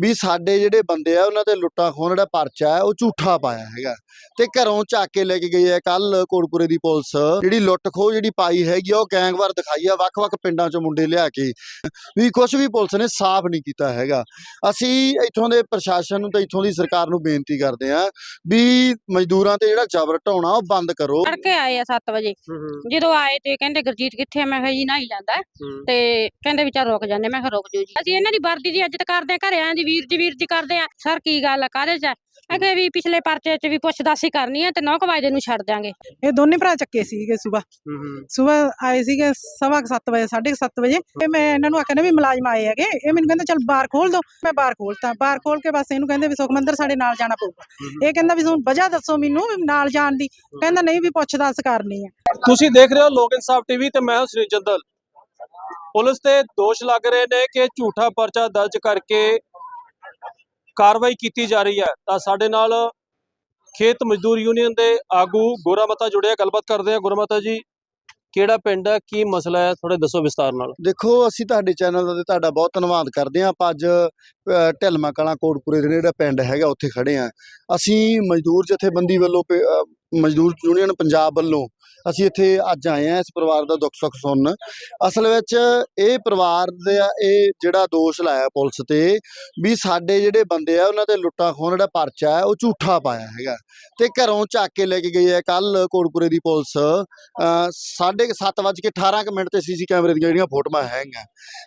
ਵੀ ਸਾਡੇ ਜਿਹੜੇ ਬੰਦੇ ਆ ਉਹਨਾਂ ਤੇ ਲੁੱਟਾਂ ਖੋਹਣ ਜਿਹੜਾ ਪਰਚਾ ਹੈ ਉਹ ਝੂਠਾ ਪਾਇਆ ਹੈਗਾ। ਤੇ ਘਰੋਂ ਚੱਕ ਕੇ ਲੈ ਕੇ ਗਈ ਹੈ ਕੱਲ ਕੋਟਪੁਰੇ ਦੀ ਪੁਲਿਸ। ਜਿਹੜੀ ਲੁੱਟ ਖੋਹ ਜਿਹੜੀ ਪਾਈ ਹੈਗੀ ਆ, ਉਹ ਗੈਂਗਵਾਰ ਦਿਖਾਈ ਆ ਵੱਖ-ਵੱਖ ਪਿੰਡਾਂ ਚੋਂ ਮੁੰਡੇ ਲਿਆ ਕੇ। ਵੀ ਕੁਝ ਵੀ ਪੁਲਿਸ ਨੇ ਸਾਫ਼ ਨਹੀਂ ਕੀਤਾ ਹੈਗਾ। ਅਸੀਂ ਇੱਥੋਂ ਦੇ ਪ੍ਰਸ਼ਾਸਨ ਨੂੰ ਤੇ ਇੱਥੋਂ ਦੀ ਸਰਕਾਰ ਨੂੰ ਬੇਨਤੀ ਕਰਦੇ ਹਾਂ ਵੀ ਮਜ਼ਦੂਰਾਂ ਤੇ ਜਿਹੜਾ ਜ਼ਬਰ ਢਾਉਣਾ ਉਹ ਬੰਦ ਕਰੋ। ਤੜਕੇ ਆਏ ਆ 7 ਵਜੇ। ਜਦੋਂ ਆਏ ਤੇ ਕਹਿੰਦੇ ਗੁਰਜੀਤ ਕਿੱਥੇ ਆ? ਮੈਂ ਕਿਹਾ ਜੀ ਨਹਾਈ ਜਾਂਦਾ। ਤੇ ਕਹਿੰਦੇ ਵੀ ਚੱਲ ਰੁਕ ਜਾਂਦੇ। ਮੈਂ ਕਿਹਾ ਰੁਕ ਜਾਓ ਜੀ। ਅਸੀਂ ਇਹਨਾਂ ਦੀ ਵਰਦੀ ਦੀ ਇੱਜ਼ਤ ਕਰਦੇ ਆ ਘਰੇ ਆਂ ਦੀ ਵੀਰ ਜੀ ਵੀਰ ਜੀ ਕਰਦੇ ਆ। ਸਰ ਕੀ ਗੱਲ ਆ? ਕਾਹਦੇ ਚ ਆ? ਕਿ ਵੀ ਪਿਛਲੇ ਪਰਚੇ ਚ ਵੀ ਪੁੱਛਦਾਸੀ ਕਰਨੀ ਆ ਤੇ 9 ਵਜੇ ਨੂੰ ਛੱਡ ਦਿਆਂਗੇ। ਇਹ ਦੋਨੇ ਭਰਾ ਚੱਕੇ ਸੀਗੇ ਸਵੇਰ ਸਵੇਰ ਆਏ ਸੀਗੇ ਸਵਾ 7 ਵਜੇ 7:30 ਵਜੇ। ਤੇ ਮੈਂ ਇਹਨਾਂ ਨੂੰ ਆਖਿਆ ਨਾ ਵੀ ਮੁਲਾਜ਼ਮ ਆਏ ਹੈਗੇ। ਇਹ ਮੈਨੂੰ ਕਹਿੰਦੇ ਚੱਲ ਬਾਰ ਖੋਲ ਦੋ। ਮੈਂ ਬਾਰ ਖੋਲਤਾ। ਬਾਰ ਖੋਲ ਕੇ ਬਸ ਇਹਨੂੰ ਕਹਿੰਦੇ ਵੀ ਸੁਖਮੰਦਰ ਸਾਡੇ ਨਾਲ ਜਾਣਾ ਪਊਗਾ। ਇਹ ਕਹਿੰਦਾ ਵੀ ਤੁਹਾਨੂੰ ਵਜ੍ਹਾ ਦੱਸੋ ਮੈਨੂੰ ਵੀ ਨਾਲ ਜਾਣ ਦੀ। ਕਹਿੰਦਾ ਨਹੀਂ ਵੀ ਪੁੱਛ ਦੱਸ ਕਰਨੀ ਹੈ ਤੁਸੀਂ ਦੇਖ ਰਹੇ ਹੋ ਲੋਕ ਇਨਸਾਫ ਟੀਵੀ ਤੇ ਮੈਂ ਹਾਂ ਸੁਨੀਲ ਜੰਦਲ। ਪੁਲਿਸ ਤੇ ਦੋਸ਼ ਲੱਗ ਰਹੇ ਨੇ ਕਿ ਝੂਠਾ ਪਰਚਾ ਦਰਜ ਕਰਕੇ ਕਾਰਵਾਈ ਕੀਤੀ ਜਾ ਰਹੀ ਹੈ ਤਾਂ ਸਾਡੇ ਨਾਲ ਖੇਤ ਮਜ਼ਦੂਰ ਯੂਨੀਅਨ ਦੇ ਆਗੂ ਗੋਰਾ ਜੁੜਿਆ ਗੱਲਬਾਤ ਕਰਦੇ ਆ। ਗੋਰਾ ਮਤਾ ਜੀ ਕਿਹੜਾ ਪਿੰਡ ਹੈ? ਕੀ ਮਸਲਾ ਹੈ? ਥੋੜੇ ਦੱਸੋ ਵਿਸਤਾਰ ਨਾਲ। ਦੇਖੋ ਅਸੀਂ ਤੁਹਾਡੇ ਚੈਨਲ ਦਾ ਤੇ ਤੁਹਾਡਾ ਬਹੁਤ ਧੰਨਵਾਦ ਕਰਦੇ ਹਾਂ। ਆਪਾਂ ਅੱਜ ਅ, ਢਿਲਮਾ ਕਲਾਂ ਕੋਟਪੁਰੇ ਦੇ ਜਿਹੜਾ ਪਿੰਡ ਹੈਗਾ ਉੱਥੇ ਖੜੇ ਆ ਅਸੀਂ ਮਜ਼ਦੂਰ ਜਥੇਬੰਦੀ ਵੱਲੋਂ ਮਜ਼ਦੂਰ ਯੂਨੀਅਨ ਪੰਜਾਬ ਵੱਲੋਂ ਅਸੀਂ ਇੱਥੇ ਅੱਜ ਆਏ ਆ ਇਸ ਪਰਿਵਾਰ ਦਾ ਦੁੱਖ ਸੁੱਖ ਸੁਣਨ। ਅਸਲ ਵਿੱਚ ਇਹ ਪਰਿਵਾਰ ਦੇ ਇਹ ਜਿਹੜਾ ਦੋਸ਼ ਲਾਇਆ ਪੁਲਿਸ ਤੇ ਵੀ ਸਾਡੇ ਜਿਹੜੇ ਬੰਦੇ ਆ ਉਹਨਾਂ ਤੇ ਲੁੱਟਾਂ ਖੋਹ ਜਿਹੜਾ ਪਰਚਾ ਹੈ ਉਹ ਝੂਠਾ ਪਾਇਆ ਹੈਗਾ। ਤੇ ਘਰੋਂ ਚੱਕ ਕੇ ਲੈ ਕੇ ਗਈ ਹੈ ਕੱਲ ਕੋਟਪੁਰੇ ਦੀ ਪੁਲਿਸ। ਅ, ਸਾਢੇ ਸੱਤ ਵੱਜ ਕੇ 18 ਕੁ ਮਿੰਟ ਤੇ ਸੀਸੀ ਕੈਮਰੇ ਦੀਆਂ ਜਿਹੜੀਆਂ ਫੋਟੋਆਂ ਹੈਗੀਆਂ।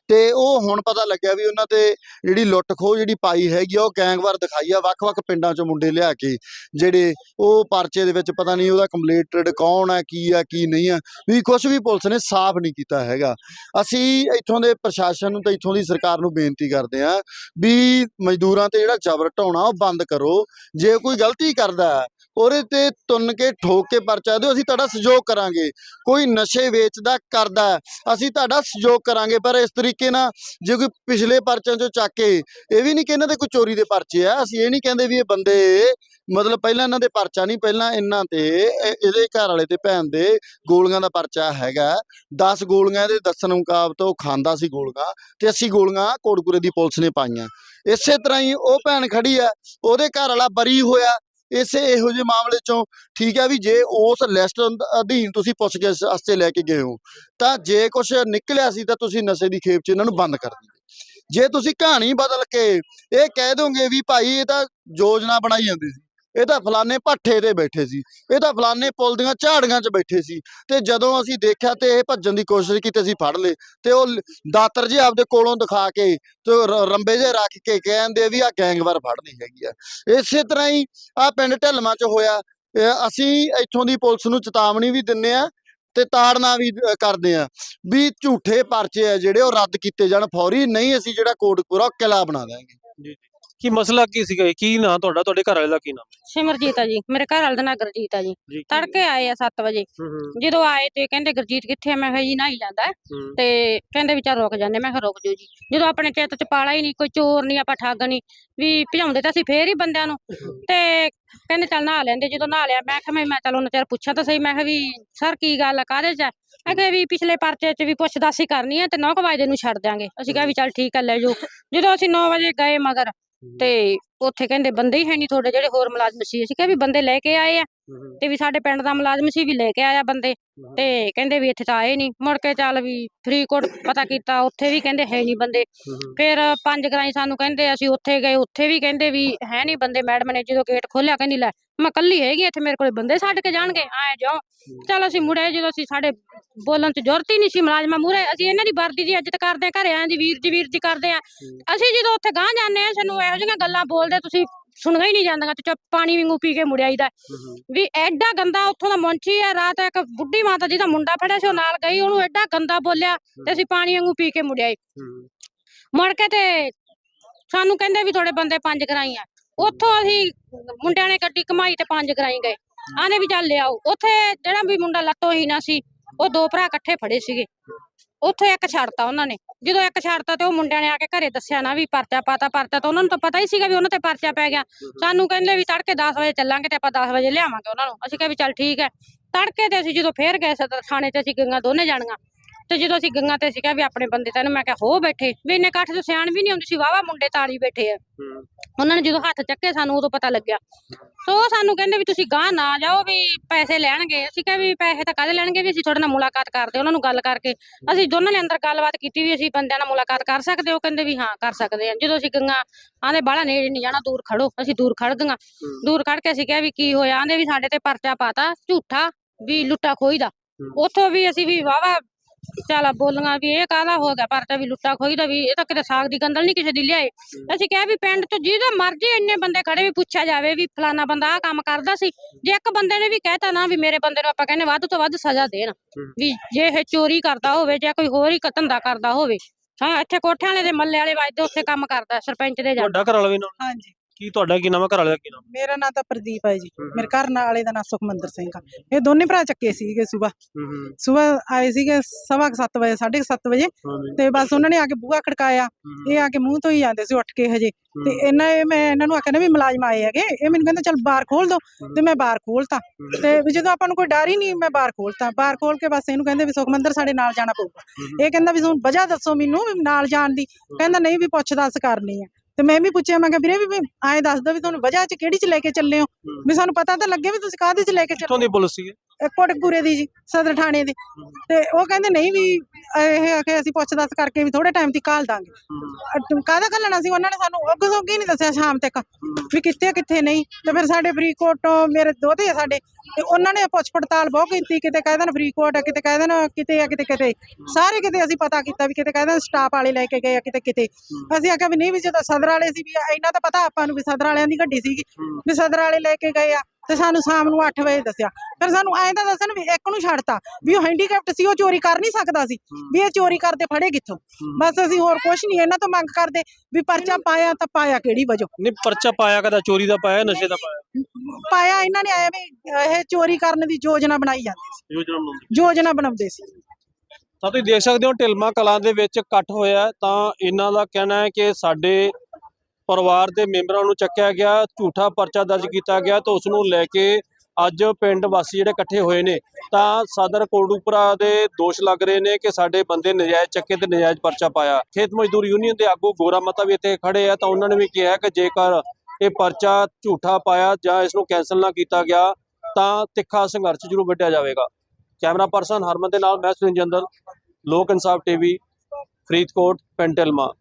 ਤੇ ਉਹ ਹੁਣ ਪਤਾ ਲੱਗਿਆ ਵੀ ਉਹਨਾਂ ਤੇ ਜਿਹੜੀ ਲੁੱਟ ਖੋਹ ਜਿਹੜੀ ਪਾਈ ਹੈਗੀ ਆ ਉਹ ਗੈਂਗਵਾਰ ਦਿਖਾਈ ਆ ਵੱਖ-ਵੱਖ ਪਿੰਡਾਂ ਚੋਂ ਮੁੰਡੇ ਲਿਆ ਕੇ। ਜਿਹੜੇ ਉਹ ਪਰਚੇ ਦੇ ਵਿੱਚ ਪਤਾ ਨਹੀਂ ਉਹਦਾ ਕੰਪਲੀਟਡ ਕੌਣ ਹੈ ਕੀ ਆ ਕੀ ਨਹੀਂ ਆ ਵੀ ਕੁਝ ਵੀ ਪੁਲਿਸ ਨੇ ਸਾਫ਼ ਨਹੀਂ ਕੀਤਾ ਹੈਗਾ। ਅਸੀਂ ਇੱਥੋਂ ਦੇ ਪ੍ਰਸ਼ਾਸਨ ਨੂੰ ਤੇ ਇੱਥੋਂ ਦੀ ਸਰਕਾਰ ਨੂੰ ਬੇਨਤੀ ਕਰਦੇ ਹਾਂ ਵੀ ਮਜ਼ਦੂਰਾਂ ਤੇ ਜਿਹੜਾ ਜ਼ਬਰ ਢਾਉਣਾ ਉਹ ਬੰਦ ਕਰੋ। ਜੇ ਕੋਈ ਗਲਤੀ ਕਰਦਾ ਹੈ, ਉਹਦੇ ਤੇ ਤੁੰਨ ਕੇ ਠੋਕ ਕੇ ਪਰਚਾ ਦਿਓ, ਅਸੀਂ ਤੁਹਾਡਾ ਸਹਿਯੋਗ ਕਰਾਂਗੇ। ਕੋਈ ਨਸ਼ੇ ਵੇਚਦਾ, ਕਰਦਾ ਅਸੀਂ ਤੁਹਾਡਾ ਸਹਿਯੋਗ ਕਰਾਂਗੇ। ਪਰ ਇਸ ਤਰੀਕੇ ਨਾਲ ਜੇ ਕੋਈ ਪਿਛਲੇ ਪਰਚਿਆਂ ਚੋਂ ਚੱਕ ਕੇ, ਇਹ ਵੀ ਨਹੀਂ ਕਿ ਇਹਨਾਂ ਦੇ ਕੋਈ ਚੋਰੀ ਦੇ ਪਰਚੇ ਆ, ਅਸੀਂ ਇਹ ਨਹੀਂ ਕਹਿੰਦੇ ਵੀ ਇਹ ਬੰਦੇ ਮਤਲਬ ਪਹਿਲਾਂ ਇਹਨਾਂ ਦੇ ਪਰਚਾ ਨਹੀਂ, ਪਹਿਲਾਂ ਇਹਨਾਂ ਤੇ ਇਹਦੇ ਘਰ ਵਾਲੇ ਤੇ ਭੈਣ ਦੇ ਗੋਲੀਆਂ ਦਾ ਪਰਚਾ ਹੈਗਾ। 10 ਗੋਲੀਆਂ ਇਹਦੇ ਦੱਸਣ ਮੁਕਾਬਤ ਉਹ ਖਾਂਦਾ ਸੀ ਗੋਲੀਆਂ ਤੇ 80 ਗੋਲੀਆਂ ਕੋਟਪੁਰੇ ਦੀ ਪੁਲਿਸ ਨੇ ਪਾਈਆਂ। ਇਸੇ ਤਰ੍ਹਾਂ ਹੀ ਉਹ ਭੈਣ ਖੜੀ ਆ, ਉਹਦੇ ਘਰ ਵਾਲਾ ਬਰੀ ਹੋਇਆ ਇਸੇ ਇਹੋ ਜਿਹੇ ਮਾਮਲੇ ਚੋਂ ਠੀਕ ਹੈ ਵੀ ਜੇ ਉਸ ਲਿਸਟ ਅਧੀਨ ਤੁਸੀਂ ਪੁੱਛ ਕੇ ਵਾਸਤੇ ਲੈ ਕੇ ਗਏ ਹੋ, ਤਾਂ ਜੇ ਕੁਝ ਨਿਕਲਿਆ ਸੀ ਤਾਂ ਤੁਸੀਂ ਨਸ਼ੇ ਦੀ ਖੇਪ 'ਚ ਇਹਨਾਂ ਨੂੰ ਬੰਦ ਕਰ ਦਿਓ ਜੇ ਤੁਸੀਂ ਕਹਾਣੀ ਬਦਲ ਕੇ ਇਹ ਕਹਿ ਦੋਗੇ ਵੀ ਭਾਈ ਇਹ ਤਾਂ ਯੋਜਨਾ ਬਣਾਈ ਜਾਂਦੀ ਸੀ ਇਹ ਤਾਂ ਫਲਾਣੇ ਭੱਠੇ ਤੇ ਬੈਠੇ ਸੀ। ਇਹ ਤਾਂ ਫਲਾਣੇ ਪੁਲ ਦੀਆਂ ਝਾੜੀਆਂ 'ਚ ਬੈਠੇ ਸੀ। ਤੇ ਜਦੋਂ ਅਸੀਂ ਦੇਖਿਆ ਤੇ ਇਹ ਭੱਜਣ ਦੀ ਕੋਸ਼ਿਸ਼ ਕੀਤੀ ਅਸੀਂ ਫੜ ਲਏ। ਤੇ ਉਹ ਦਾਤਰ ਜੀ ਆਪਦੇ ਕੋਲੋਂ ਦਿਖਾ ਕੇ ਤੇ ਰ- ਰੰਬੇ ਜੇ ਰੱਖ ਕੇ ਕਹਿੰਦੇ ਵੀ ਆ ਗੈਂਗਵਾਰ ਫੜਨੀ ਹੈਗੀ ਆ। ਇਸੇ ਤਰ੍ਹਾਂ ਹੀ ਆ ਪਿੰਡ ਢਿਲਮਾ 'ਚ ਹੋਇਆ। ਅਸੀਂ ਇੱਥੋਂ ਦੀ ਪੁਲਿਸ ਨੂੰ ਚੇਤਾਵਨੀ ਵੀ ਦਿੰਨੇ ਆ ਤੇ ਤਾੜਨਾ ਵੀ ਕਰਦੇ ਆ ਵੀ ਝੂਠੇ ਪਰਚੇ ਆ ਜਿਹੜੇ ਉਹ ਰੱਦ ਕੀਤੇ ਜਾਣ। ਫੌਰੀ ਨਹੀਂ ਅਸੀਂ ਜਿਹੜਾ ਕੋਟਪੁਰਾ ਉਹ ਕਿਲਾ ਬਣਾ ਦਾਂਗੇ ਕੀ ਮਸਲਾ ਕੀ ਸੀਗਾ ਇਹ? ਕੀ ਨਾਂ ਤੁਹਾਡਾ? ਤੁਹਾਡੇ ਘਰ ਵਾਲੇ ਦਾ ਕੀ ਨਾਮ? ਸਿਮਰਜੀਤ ਆ ਜੀ। ਮੇਰੇ ਘਰ ਵਾਲੇ ਦਾ ਨਾਂ ਗੁਰਜੀਤ ਆ ਜੀ। ਜੀ ਤੜਕੇ ਆਏ ਆ 7 ਵਜੇ। ਜਦੋਂ ਆਏ ਤੇ ਕਹਿੰਦੇ ਗੁਰਜੀਤ ਕਿੱਥੇ ਆ? ਮੈਂ ਕਿਹਾ ਜੀ ਨਹਾਈ ਜਾਂਦਾ ਹੈ। ਤੇ ਕਹਿੰਦੇ ਵੀ ਚੱਲ ਰੁਕ ਜਾਂਦੇ। ਮੈਂ ਕਿਹਾ ਰੁਕ ਜਾਓ ਜੀ। ਜਦੋਂ ਆਪਣੇ ਚਿੱਤ ਚ ਪਾਲਾ ਹੀ ਨਹੀਂ ਕੋਈ ਚੋਰ ਨਹੀਂ ਆਪਾਂ ਠੱਗ ਨਹੀਂ ਵੀ ਭਜਾਉਂਦੇ ਤਾਂ ਅਸੀਂ ਫੇਰ ਹੀ ਬੰਦਿਆਂ ਨੂੰ। ਤੇ ਕਹਿੰਦੇ ਚੱਲ ਨਹਾ ਲੈਂਦੇ। ਜਦੋਂ ਨਹਾ ਲਿਆ ਮੈਂ ਕਿਹਾ ਮੈਂ ਮੈਂ ਚੱਲ ਉਹਨਾਂ ਚਿਰ ਪੁੱਛਾਂ ਤਾਂ ਸਹੀ। ਮੈਂ ਕਿਹਾ ਵੀ ਸਰ ਕੀ ਗੱਲ ਆ? ਕਾਹਦੇ ਚ ਆ? ਮੈਂ ਕਿਹਾ ਵੀ ਪਿਛਲੇ ਪਰਚੇ ਚ ਵੀ ਪੁੱਛਦਾਸੀ ਕਰਨੀ ਆ ਤੇ 9 ਵਜੇ ਨੂੰ ਛੱਡ ਦਿਆਂਗੇ। ਅਸੀਂ ਕਿਹਾ ਵੀ ਚੱਲ ਠੀਕ ਆ ਲੈ ਜਾਓ। ਜਦੋਂ ਅਸੀਂ 9 ਵਜੇ ਗਏ ਮਗਰ ਤੇ ਉੱਥੇ ਕਹਿੰਦੇ ਬੰਦੇ ਹੀ ਹੈ ਨਹੀਂ ਤੁਹਾਡੇ ਜਿਹੜੇ ਹੋਰ ਮੁਲਾਜ਼ਮ ਸੀ। ਅਸੀਂ ਕਿਹਾ ਵੀ ਬੰਦੇ ਲੈ ਕੇ ਆਏ ਆ ਤੇ ਵੀ ਸਾਡੇ ਪਿੰਡ ਦਾ ਮੁਲਾਜ਼ਮ ਸੀ ਵੀ ਲੈ ਕੇ ਆਇਆ ਬੰਦੇ ਤੇ ਕਹਿੰਦੇ ਵੀ ਇੱਥੇ ਤਾਂ ਆਏ ਨਹੀਂ ਮੁੜ ਕੇ ਚੱਲ ਵੀ ਫਰੀਦਕੋਟ ਪਤਾ ਕੀਤਾ ਉੱਥੇ ਵੀ ਕਹਿੰਦੇ ਹੈ ਨਹੀਂ ਬੰਦੇ। ਫਿਰ ਪੰਜ ਗਰਾਈ ਸਾਨੂੰ ਕਹਿੰਦੇ ਅਸੀਂ ਉੱਥੇ ਗਏ ਉੱਥੇ ਵੀ ਕਹਿੰਦੇ ਵੀ ਹੈ ਨਹੀਂ ਬੰਦੇ। ਮੈਡਮ ਨੇ ਜਦੋਂ ਗੇਟ ਖੋਲਿਆ ਕਹਿੰਦੀ ਲੈ ਮੈਂ ਕੱਲੀ ਹੈਗੀ ਇੱਥੇ ਮੇਰੇ ਕੋਲੇ ਬੰਦੇ ਛੱਡ ਕੇ ਜਾਣਗੇ ਆਏ ਜਾਓ। ਚਲ ਅਸੀਂ ਮੁੜੇ ਜਦੋਂ ਅਸੀਂ ਸਾਡੇ ਬੋਲਣ ਚ ਜ਼ਰੂਰਤ ਹੀ ਨਹੀਂ ਸੀ ਮੁਲਾਜ਼ਮਾਂ ਮੂਰੇ ਅਸੀਂ ਇਹਨਾਂ ਦੀ ਵਰਦੀ ਦੀ ਇੱਜ਼ਤ ਕਰਦੇ ਆ ਘਰੇ ਆਂ ਦੀ ਵੀਰ ਜੀ ਵੀਰ ਜੀ ਕਰਦੇ ਆ ਅਸੀਂ ਜਦੋਂ ਉੱਥੇ ਗਾਂ ਜਾਂਦੇ ਆ ਸਾਨੂੰ ਇਹੋ ਜਿਹੀਆਂ ਗੱਲਾਂ ਬੋਲਦੇ ਤੁਸੀਂ ਸੁਣਗਾ ਹੀ ਨਹੀਂ ਜਾਂਦੀਆਂ ਤੇ ਚੁੱਪ ਪਾਣੀ ਵਾਂਗੂ ਪੀ ਕੇ ਮੁੜ ਆਈਦਾ। ਵੀ ਐਡਾ ਗੰਦਾ ਉੱਥੋਂ ਦਾ ਮੁੰਚੀ ਆ ਰਾਤ ਇੱਕ ਬੁੱਢੀ ਮਾਤਾ ਜੀ ਦਾ ਮੁੰਡਾ ਫੜਿਆ ਸੀ ਉਹ ਨਾਲ ਗਈ ਉਹਨੂੰ ਐਡਾ ਗੰਦਾ ਬੋਲਿਆ ਤੇ ਅਸੀਂ ਪਾਣੀ ਵਾਂਗੂ ਪੀ ਕੇ ਮੁੜ ਆਏ ਮੁੜ ਕੇ ਤੇ ਸਾਨੂੰ ਕਹਿੰਦੇ ਵੀ ਤੁਹਾਡੇ ਬੰਦੇ ਪੰਜ ਕਰਾਈ ਆ ਉੱਥੋਂ ਅਸੀਂ ਮੁੰਡਿਆਂ ਨੇ ਗੱਡੀ ਕਮਾਈ ਤੇ ਪੰਜ ਕਰਾਈ ਗਏ। ਆਨੇ ਵੀ ਚੱਲ ਲਿਆਓ। ਉੱਥੇ ਜਿਹੜਾ ਵੀ ਮੁੰਡਾ ਲੱਤੋ ਹੀ ਨਾ ਸੀ, ਉਹ ਦੋ ਭਰਾ ਇਕੱਠੇ ਫੜੇ ਸੀਗੇ। ਉੱਥੇ ਇੱਕ ਛੱਡਤਾ ਉਹਨਾਂ ਨੇ। ਜਦੋਂ ਇੱਕ ਛੱਡਤਾ ਤੇ ਉਹ ਮੁੰਡਿਆਂ ਨੇ ਆ ਕੇ ਘਰੇ ਦੱਸਿਆ ਨਾ ਵੀ ਪਰਚਾ ਪਾਤਾ, ਪਰਚਾ ਤਾਂ ਉਹਨਾਂ ਨੂੰ ਤਾਂ ਪਤਾ ਹੀ ਸੀਗਾ ਵੀ ਉਹਨਾਂ ਤੇ ਪਰਚਾ ਪੈ ਗਿਆ। ਸਾਨੂੰ ਕਹਿੰਦੇ ਵੀ ਤੜਕੇ 10 ਵਜੇ ਚੱਲਾਂਗੇ ਤੇ ਆਪਾਂ 10 ਵਜੇ ਲਿਆਵਾਂਗੇ ਉਹਨਾਂ ਨੂੰ। ਅਸੀਂ ਕਿਹਾ ਵੀ ਚੱਲ ਠੀਕ ਹੈ। ਤੜਕੇ ਤੇ ਅਸੀਂ ਜਦੋਂ ਫੇਰ ਗਏ ਸਦਰ ਥਾਣੇ ਤੇ ਅਸੀਂ ਗਈਆਂ ਦੋਨੇ ਜਾਣੀਆਂ। ਤੇ ਜਦੋਂ ਅਸੀਂ ਗੰਗਾ ਤੇ ਸੀਗਾ ਵੀ ਆਪਣੇ ਬੰਦੇ ਤਾਂ ਇਹਨੂੰ ਮੈਂ ਕਿਹਾ ਹੋ ਬੈਠੇ। ਵੀ ਇੰਨੇ ਇਕੱਠ ਤੋਂ ਸਿਆਣ ਵੀ ਨਹੀਂ ਹੁੰਦੀ ਸੀ ਵਾਵਾ ਮੁੰਡੇ ਤਾਲੀ ਬੈਠੇ ਆ। ਉਹਨਾਂ ਨੇ ਜਦੋਂ ਹੱਥ ਚੱਕੇ ਸਾਨੂੰ ਉਦੋਂ ਪਤਾ ਲੱਗਿਆ। ਸੋ ਉਹ ਸਾਨੂੰ ਕਹਿੰਦੇ ਵੀ ਤੁਸੀਂ ਗਾਂ ਨਾ ਜਾਓ ਵੀ ਪੈਸੇ ਲੈਣਗੇ। ਅਸੀਂ ਕਿਹਾ ਵੀ ਪੈਸੇ ਤਾਂ ਕਾਹਦੇ ਲੈਣਗੇ? ਵੀ ਅਸੀਂ ਤੁਹਾਡੇ ਨਾਲ ਮੁਲਾਕਾਤ ਕਰਦੇ ਉਹਨਾਂ ਨੂੰ ਗੱਲ ਕਰਕੇ। ਅਸੀਂ ਦੋਨਾਂ ਨੇ ਅੰਦਰ ਗੱਲਬਾਤ ਕੀਤੀ ਵੀ ਅਸੀਂ ਬੰਦਿਆਂ ਨਾਲ ਮੁਲਾਕਾਤ ਕਰ ਸਕਦੇ ਹੋ। ਕਹਿੰਦੇ ਵੀ ਹਾਂ ਕਰ ਸਕਦੇ ਆ ਜਦੋਂ ਅਸੀਂ ਗੰਗਾ ਆਂਦੇ ਬਾਹਲਾ ਨੇੜੇ ਨਹੀਂ ਜਾਣਾ ਦੂਰ ਖੜੋ। ਅਸੀਂ ਦੂਰ ਖੜ ਗਈਆਂ। ਦੂਰ ਖੜ ਕੇ ਅਸੀਂ ਕਿਹਾ ਵੀ ਕੀ ਹੋਇਆ? ਆਂਦੇ ਵੀ ਸਾਡੇ ਤੇ ਪਰਚਾ ਪਾਤਾ ਝੂਠਾ ਵੀ ਲੁੱਟਾ ਖੋਈ ਦਾ ਉੱਥੋਂ ਵੀ ਅਸੀਂ ਵੀ ਵਾਵਾ ਚੱਲ ਬੋਲੀਆਂ ਵੀ ਇਹ ਕਾਹਦਾ ਹੋ ਗਿਆ ਪਰਚਾ ਵੀ ਲੁੱਟਾ ਖੋਈ ਦਾ ਵੀ ਇਹ ਤਾਂ ਕਿਤੇ ਸਾਗ ਦੀ ਗੰਦਲ ਨਹੀਂ ਕਿਸੇ ਦੀ ਲਿਆਏ। ਅਸੀਂ ਕਿਹਾ ਵੀ ਪਿੰਡ ਤੋਂ ਜਿਹਦਾ ਮਰਜ਼ੀ ਇੰਨੇ ਬੰਦੇ ਖੜੇ ਵੀ ਪੁੱਛਿਆ ਜਾਵੇ ਵੀ ਫਲਾਣਾ ਬੰਦਾ ਆਹ ਕੰਮ ਕਰਦਾ ਸੀ। ਜੇ ਇੱਕ ਬੰਦੇ ਨੇ ਵੀ ਕਹਿਤਾ ਨਾ ਵੀ ਮੇਰੇ ਬੰਦੇ ਨੂੰ ਆਪਾਂ ਕਹਿੰਦੇ ਵੱਧ ਤੋਂ ਵੱਧ ਸਜ਼ਾ ਦੇਣ ਵੀ ਜੇ ਇਹ ਚੋਰੀ ਕਰਦਾ ਹੋਵੇ ਜਾਂ ਕੋਈ ਹੋਰ ਹੀ ਧੰਦਾ ਕਰਦਾ ਹੋਵੇ। ਹਾਂ ਇੱਥੇ ਕੋਠਿਆਂ ਵਾਲੇ ਦੇ ਮੱਲੇ ਵਾਲੇ ਵੱਜਦੇ ਉੱਥੇ ਕੰਮ ਕਰਦਾ ਸਰਪੰਚ ਦੇ ਜਾ ਤੁਹਾਡਾ ਘਰ ਵਾਲਾ ਵੀ ਨਾਲ ਹਾਂਜੀ। ਕੀ ਤੁਹਾਡਾ ਕੀ ਨਾਮ ਹੈ? ਘਰ ਵਾਲੇ ਦਾ ਕੀ ਨਾਮ? ਮੇਰਾ ਨਾਂ ਤਾਂ ਪ੍ਰਦੀਪ ਹੈ ਜੀ। ਮੇਰੇ ਘਰ ਵਾਲੇ ਦਾ ਨਾਂ ਸੁਖਮੰਦਰ ਸਿੰਘ ਆ। ਇਹ ਦੋਨੇ ਭਰਾ ਚੱਕੇ ਸੀਗੇ ਸਵੇਰ ਸਵੇਰ ਆਏ ਸੀਗੇ ਸਵਾ 7 ਵਜੇ 7:30 ਵਜੇ। ਤੇ ਬਸ ਉਹਨਾਂ ਨੇ ਆ ਕੇ ਬੂਹਾ ਖੜਕਾਇਆ। ਇਹ ਆ ਕੇ ਮੂੰਹ ਤੋਂ ਹੀ ਜਾਂਦੇ ਸੀ ਉੱਠ ਕੇ ਹਜੇ। ਤੇ ਇਹਨਾਂ ਇਹ ਮੈਂ ਇਹਨਾਂ ਨੂੰ ਆਖਿਆ ਨਾ ਵੀ ਮੁਲਾਜ਼ਮ ਆਏ ਹੈਗੇ। ਇਹ ਮੈਨੂੰ ਕਹਿੰਦੇ ਚੱਲ ਬਾਹਰ ਖੋਲ ਦੋ। ਤੇ ਮੈਂ ਬਾਹਰ ਖੋਲਤਾ ਤੇ ਵੀ ਜਦੋਂ ਆਪਾਂ ਨੂੰ ਕੋਈ ਡਰ ਹੀ ਨਹੀਂ ਮੈਂ ਬਾਹਰ ਖੋਲਤਾ ਬਾਹਰ ਖੋਲ ਕੇ ਬਸ ਇਹਨੂੰ ਕਹਿੰਦੇ ਵੀ ਸੁਖਮੰਦਰ ਸਾਡੇ ਨਾਲ ਜਾਣਾ ਪਊਗਾ। ਇਹ ਕਹਿੰਦਾ ਵੀ ਤੁਹਾਨੂੰ ਵਜ੍ਹਾ ਦੱਸੋ ਮੈਨੂੰ ਵੀ ਨਾਲ ਜਾਣ ਦੀ। ਕਹਿੰਦਾ ਨਹੀਂ ਵੀ ਪੁੱਛ ਦੱਸ ਕਰਨੀ ਆ। ਤੇ ਮੈਂ ਵੀ ਪੁੱਛਿਆ ਮੈਂ ਕਿਹਾ ਵੀਰੇ ਵੀ ਐਂ ਦੱਸ ਦੋ ਵੀ ਤੁਹਾਨੂੰ ਵਜ੍ਹਾ ਚ ਕਿਹੜੀ ਚ ਲੈ ਕੇ ਚੱਲੇ ਹੋ? ਵੀ ਸਾਨੂੰ ਪਤਾ ਤਾਂ ਲੱਗੇ ਵੀ ਤੁਸੀਂ ਕਾਹਦੇ ਚ ਲੈ ਕੇ ਚੱਲੇ ਕਿੱਥੋਂ ਦੀ ਪੁਲਿਸ ਸੀ ਇਹ ਕੋਟਕਪੂਰੇ ਦੀ ਜੀ, ਸਦਰ ਥਾਣੇ ਦੇ। ਤੇ ਉਹ ਕਹਿੰਦੇ ਨਹੀਂ ਵੀ ਇਹ ਆਖੇ ਅਸੀਂ ਪੁੱਛ ਦੱਸ ਕਰਕੇ ਵੀ ਥੋੜੇ ਟਾਈਮ ਤੱਕ ਘਾਲ ਦਾਂਗੇ। ਕਾਹਦਾ ਘੱਲਣਾ ਸੀ? ਉਹਨਾਂ ਨੇ ਸਾਨੂੰ ਅੱਗ ਸੋਗੀ ਨਹੀਂ ਦੱਸਿਆ ਸ਼ਾਮ ਤੱਕ ਵੀ ਕਿੱਥੇ ਕਿੱਥੇ ਨਹੀਂ। ਤੇ ਫਿਰ ਸਾਡੇ ਫਰੀਦਕੋਟ ਤੋਂ ਮੇਰੇ ਦੋਤੇ ਆ ਸਾਡੇ, ਤੇ ਉਹਨਾਂ ਨੇ ਪੁੱਛ ਪੜਤਾਲ ਬਹੁਤ ਕੀਤੀ, ਕਿਤੇ ਕਹਿ ਦੇਣ ਫਰੀਦਕੋਟ ਆ, ਕਿਤੇ ਕਹਿ ਦੇਣ ਕਿਤੇ ਆ, ਕਿਤੇ ਕਿਤੇ। ਸਾਰੇ ਕਿਤੇ ਅਸੀਂ ਪਤਾ ਕੀਤਾ ਵੀ ਕਿਤੇ ਕਹਿ ਦੇਣ ਸਟਾਫ ਵਾਲੇ ਲੈ ਕੇ ਗਏ ਆ, ਕਿਤੇ ਕਿਤੇ। ਅਸੀਂ ਆਖਿਆ ਵੀ ਨਹੀਂ ਵੀ ਜਦੋਂ ਸਦਰ ਵਾਲੇ ਸੀ ਵੀ ਇਹਨਾਂ ਤਾਂ ਪਤਾ ਆਪਾਂ ਨੂੰ ਵੀ ਸਦਰ ਵਾਲਿਆਂ ਦੀ ਗੱਡੀ ਸੀਗੀ। ਵੀ ਸਦਰ ਵਾਲੇ ਲੈ ਕੇ ਗਏ ਆ ਤੇ ਸਾਨੂੰ ਸ਼ਾਮ ਨੂੰ 8 ਵਜੇ ਦੱਸਿਆ। ਫਿਰ ਸਾਨੂੰ ਐਂ ਤਾਂ ਦੱਸਣ ਵੀ ਇੱਕ ਨੂੰ ਛੱਡਤਾ ਵੀ ਉਹ ਹੈਂਡੀਕੈਪਟ ਸੀ ਉਹ ਚੋਰੀ ਕਰ ਨਹੀਂ ਸਕਦਾ ਸੀ ਵੀ ਇਹ ਚੋਰੀ ਕਰਦੇ ਫੜੇ ਕਿੱਥੋਂ? ਬਸ ਅਸੀਂ ਹੋਰ ਕੁਝ ਨਹੀਂ ਇਹਨਾਂ ਤੋਂ ਮੰਗ ਕਰਦੇ ਵੀ ਪਰਚਾ ਪਾਇਆ ਤਾਂ ਪਾਇਆ ਕਿਹੜੀ ਵਜੋਂ? ਨਹੀਂ ਪਰਚਾ ਪਾਇਆ ਕਦਾ ਚੋਰੀ ਦਾ ਪਾਇਆ ਨਸ਼ੇ ਦਾ ਪਾਇਆ? ਪਾਇਆ ਇਹਨਾਂ ਨੇ ਆਇਆ ਵੀ ਇਹ ਚੋਰੀ ਕਰਨ ਦੀ ਯੋਜਨਾ ਬਣਾਈ ਜਾਂਦੀ ਸੀ। ਯੋਜਨਾ ਬਣਾਉਂਦੇ ਯੋਜਨਾ ਬਣਾਉਂਦੇ ਸੀ। ਤਾਂ ਤੁਸੀਂ ਦੇਖ ਸਕਦੇ ਹੋ ਢਿਲਮਾ ਕਲਾਂ ਦੇ ਵਿੱਚ ਇਕੱਠ ਹੋਇਆ ਤਾਂ ਇਹਨਾਂ ਦਾ ਕਹਿਣਾ ਹੈ ਕਿ ਸਾਡੇ ਪਰਿਵਾਰ ਦੇ ਮੈਂਬਰਾਂ ਨੂੰ ਚੱਕਿਆ ਗਿਆ, ਝੂਠਾ ਪਰਚਾ ਦਰਜ ਕੀਤਾ ਗਿਆ ਤਾਂ ਉਸ ਨੂੰ ਲੈ ਕੇ ਅੱਜ ਪਿੰਡ ਵਾਸੀ ਜਿਹੜੇ ਇਕੱਠੇ ਹੋਏ ਨੇ, ਤਾਂ ਸਦਰ ਕੋਟੂਪੁਰਾ ਦੇ ਦੋਸ਼ ਲੱਗ ਰਹੇ ਨੇ ਕਿ ਸਾਡੇ ਬੰਦੇ ਨਜਾਇਜ਼ ਚੱਕੇ ਤੇ ਨਜਾਇਜ਼ ਪਰਚਾ ਪਾਇਆ। ਖੇਤ ਮਜ਼ਦੂਰ ਯੂਨੀਅਨ ਦੇ ਆਗੂ ਗੋਰਾ ਮਤਾ ਵੀ ਇੱਥੇ ਖੜੇ ਆ, ਤਾਂ ਉਹਨਾਂ ਨੇ ਵੀ ਕਿਹਾ ਕਿ ਜੇਕਰ ਇਹ ਪਰਚਾ ਝੂਠਾ ਪਾਇਆ ਜਾਂ ਇਸ ਨੂੰ ਕੈਨਸਲ ਨਾ ਕੀਤਾ ਗਿਆ, ਤਾਂ ਤਿੱਖਾ ਸੰਘਰਸ਼ ਜ਼ਰੂਰ ਵੱਢਿਆ ਜਾਵੇਗਾ। ਕੈਮਰਾ ਪਰਸਨ ਹਰਮਨ ਦੇ ਨਾਲ, ਮੈਂ ਸੁਰਿੰਦਰ ਲੋਕ ਇਨਸਾਫ ਟੀਵੀ, ਫਰੀਦਕੋਟ ਪੈਂਟਲਮਾ